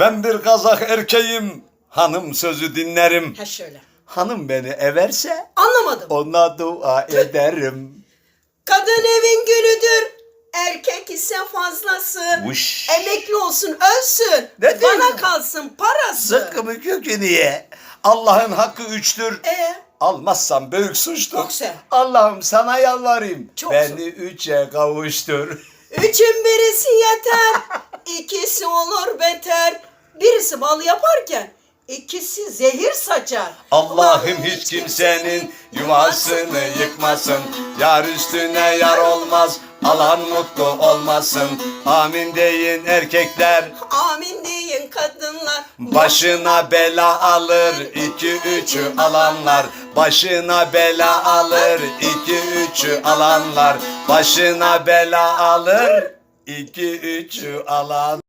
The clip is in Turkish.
Ben bir kazak erkeğim. Hanım sözü dinlerim. Ha şöyle. Hanım beni everse Anlamadım. ona dua ederim. Kadın evin gülüdür. Erkek ise fazlası. Vuş. Emekli olsun ölsün. Ne diyorsun? Bana kalsın parası. Zıkkımı kökü niye? Allah'ın hakkı üçtür. E Almazsam büyük suçtur. Çok güzel. Allah'ım sana yalvarayım. Çok Beni üçe kavuştur. üçün birisi yeter. ikisi olur beter. Birisi bal yaparken ikisi zehir saçar. Allah'ım hiç kimsenin yuvasını yıkmasın. Yar üstüne yar olmaz. Alan mutlu olmasın. Amin deyin erkekler. Amin deyin kadınlar. Başına bela alır iki üçü alanlar Başına bela alır iki üçü alanlar Başına bela alır iki üçü alan